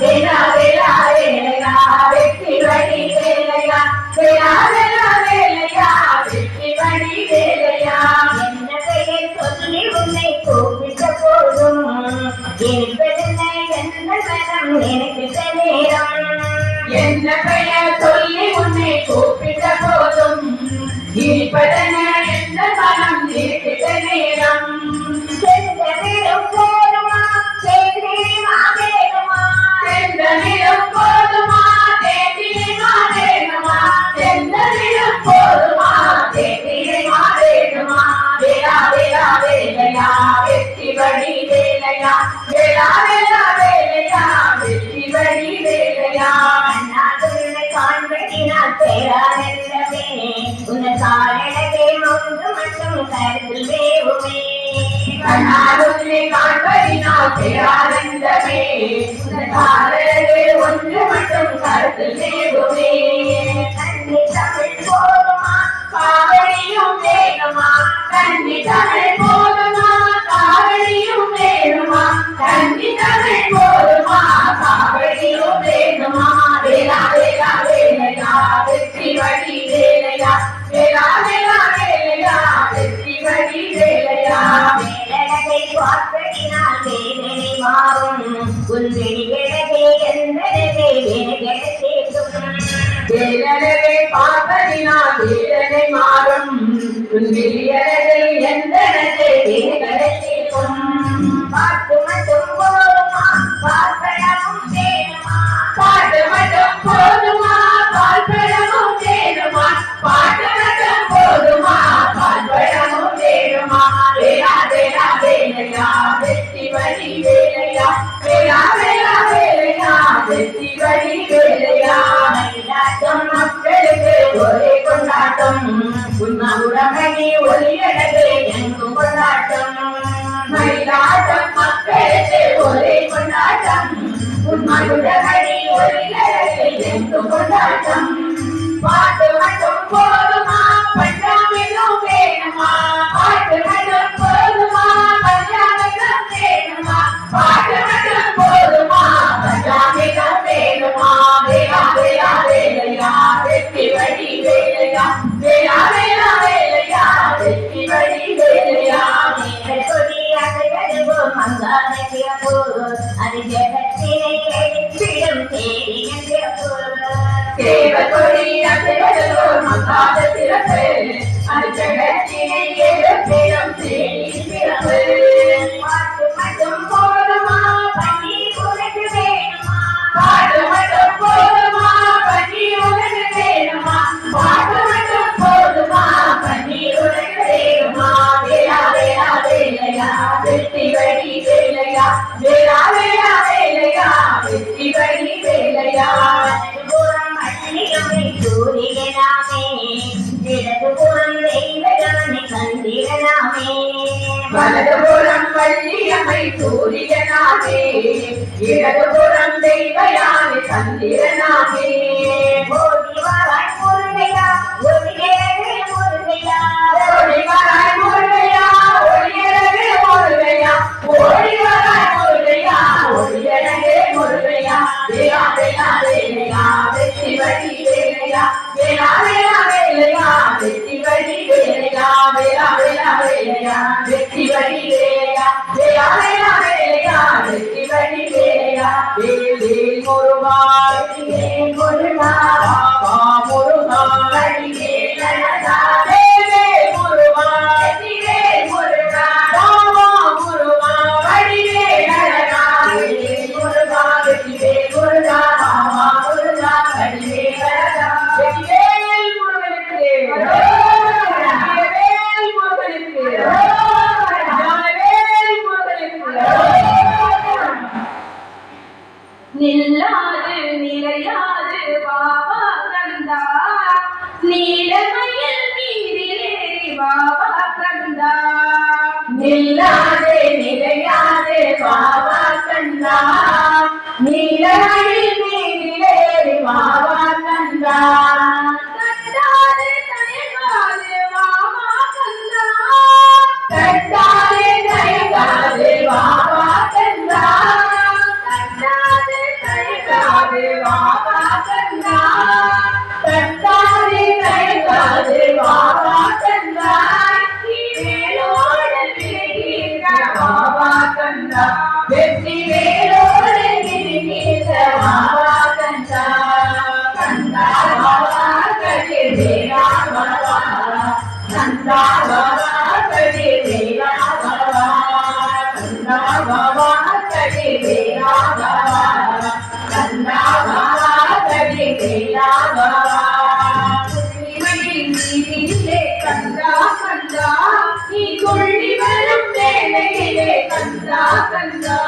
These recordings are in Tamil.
தினா தினா வேலையா வெற்றி வழி வேலையா தினா தினா உன்னை காண்பதினால் பேரானந்தமே ஒன்று மட்டும் கருத்து சேருமே கண்ணி தமிழ் போதுமா? காவடியும் வேணுமா? கண்ணி தமிழ் போதுமா? காவடியும் வேணுமா? கண்ணி தமிழ் போதுமா? காவடியும் வேணுமா? வேளா வேளா மனுடகடி ஒரு இலகை கொண்டாட்டம் பாட்டு மட்டும் போதும் பாதத்திலே அடிச்சடத்திலே திகழ்புறம் தெய்வயானி சந்திரனாகி கந்தா கந்தா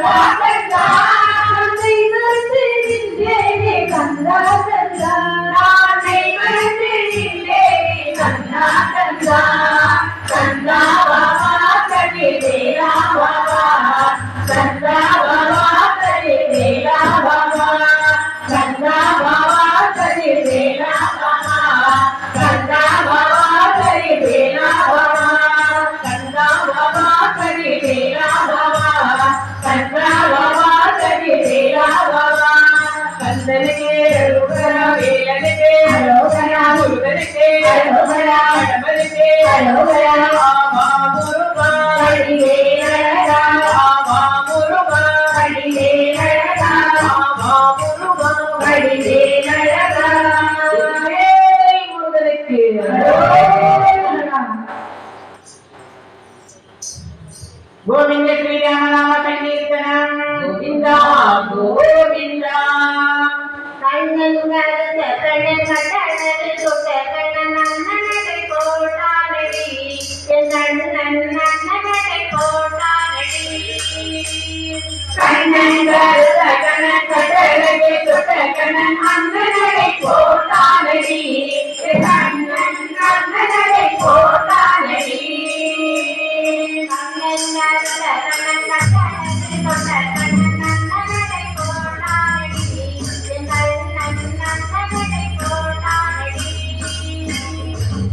Thank you. Đây là.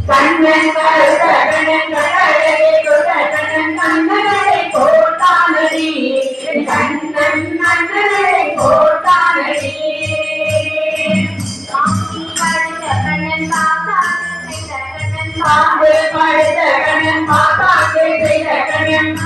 Kannan Kannan கண்ணழகே Kannan கண்ணனை போட்டானடி கண்ணன் கண்ணனை போட்டானடி கண்ணன் பாத்தாங்க கண்ணன் பாத்தாங்க கண்ணன்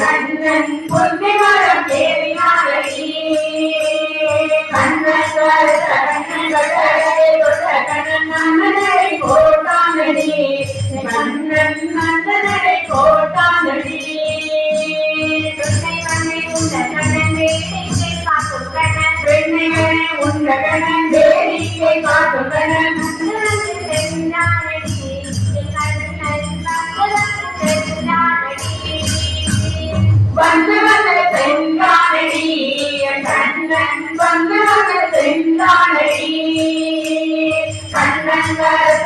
கண்ணன் பொன்னி மரம் தேவினாரே கண்ணன் கண்ணன்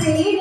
காதலிட